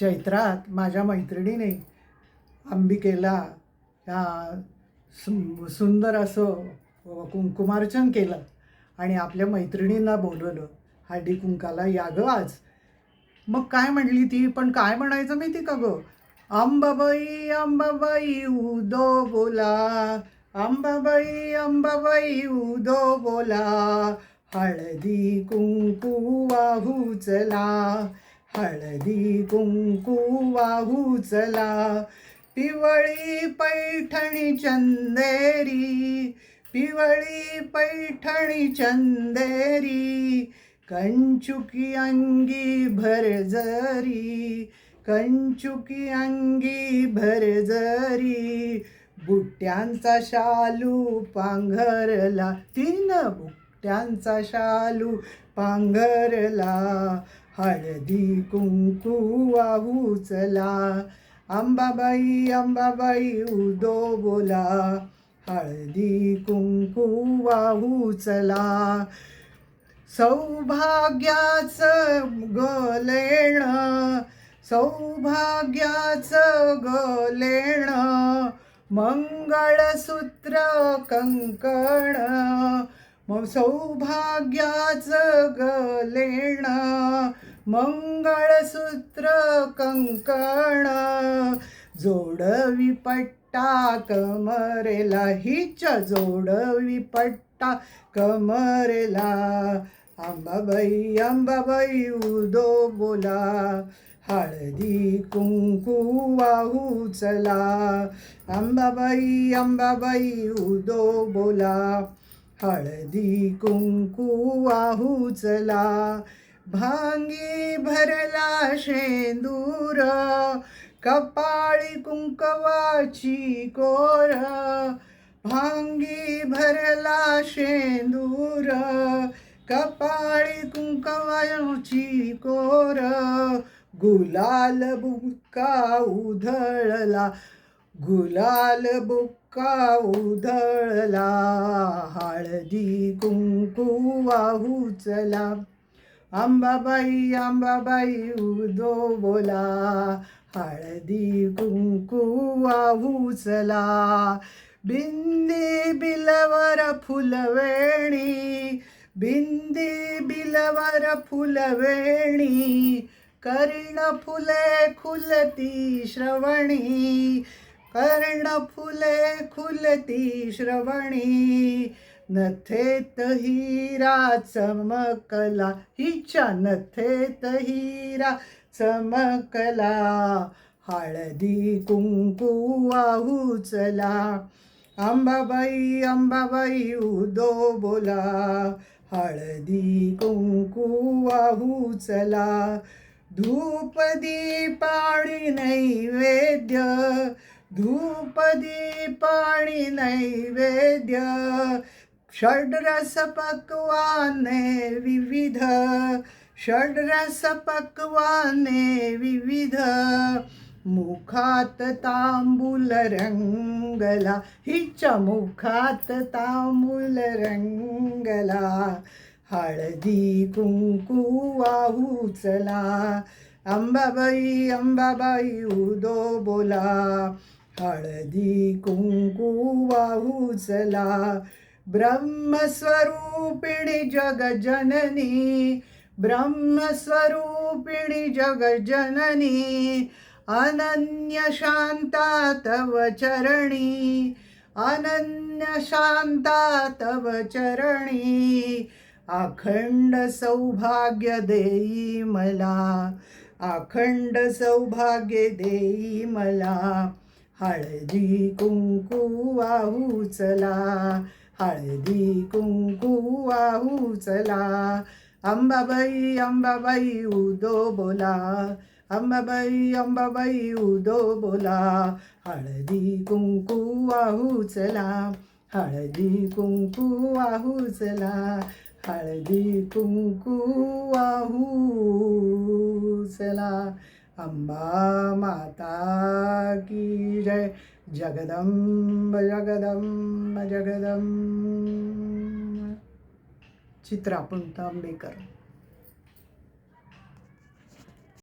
चैत्रात माझ्या मैत्रिणीने अंबिकेला ह्या सु सुंदर असं कुंकुमार्चन केलं आणि आपल्या मैत्रिणींना बोलवलं हळदी कुंकाला या गं आज. मग काय म्हणली ती? पण काय म्हणायचं माहिती का गं? अंबाबाई अंबाबाई उदो बोला. अंबाबाई अंबाबाई उदो बोला. हळदी कुंकू वाहू चला. हळदी कुंकू वाहू चला. पिवळी पैठणी चंदेरी पिवळी पैठणी चंदेरी कंचुकी अंगी भरजरी कंचुकी अंगी भरजरी बुट्ट्यांचा शालू पांघरला तीन बुट्ट्यांचा शालू पांघरला. हळदी कुंकू वाहू चला. अंबाबाई अंबाबाई उदो बोला. हळदी कुंकू वाहू चला. सौभाग्याचं गलेण सौभाग्याचं गलेण मंगळसूत्र कंकण मग सौभाग्याचं गलेण मंगळसूत्र कंकण जोडवी पट्टा कमरेला हिच जोडवी पट्टा कमरेला. अंबाबाई अंबाबाई उदो बोला हळदी कुंकू वाहू चला. अंबाबाई अंबाबाई उदो बोला. हळदी कुंकू वाहू चला भांगी भरला शेंदूर कपाळी कुंकवाची कोर भांगी भरला शेंदूर कपाळी कुंकवाची कोर गुलाल बुक्का उधळला गुलाल बुक्का उधळला? हळदी कुंकू वाहू चला. अंबाबाई आंबाबाई उदो बोला. हळदी कुंकू वाहू चला. बिंदी बिलवर फुलवेणी बिंदी बिलवर फुलवेणी कर्ण फुले खुलती श्रवणी. कर्ण फुले खुलती श्रवणी नथेत हिरा चमकला हिच्या नथेत हिरा चमकला हळदी कुंकू वाहू चला अंबाबाई अंबाबाई उदो बोला हळदी कुंकू वाहू चला धूप दीपाणी नैवेद्य धूप दीपाणी नैवेद्य षड्रस पक्वाने विविध षड्रस पक्वाने विविध मुखात तांबूल रंगला हिच्या मुखात तांबूल रंगला हळदी कुंकू वाहू चला अंबाबाई अंबाबाई उदो बोला. हळदी कुंकू वाहू चला. ब्रह्मस्वरूपिणी जगजननी ब्रह्मस्वरूपिणी जगजननी अनन्य शांता तव चरणी अनन्य शांता तव चरणी अखंड सौभाग्य देई मला अखंड सौभाग्य देई मला. हळदी कुंकू वाहू चला हळदी कुंकू वाहू चला. अंबाबाई अंबाबाई उदो बोला अंबाबाई अंबाबाई उदो बोला. हळदी कुंकू वाहू चला हळदी कुंकू वाहू चला हळदी कुंकू वाहू चला. अंबा माता की जय। जगदंब जगदंब जगदंब। चित्रा आंबेकर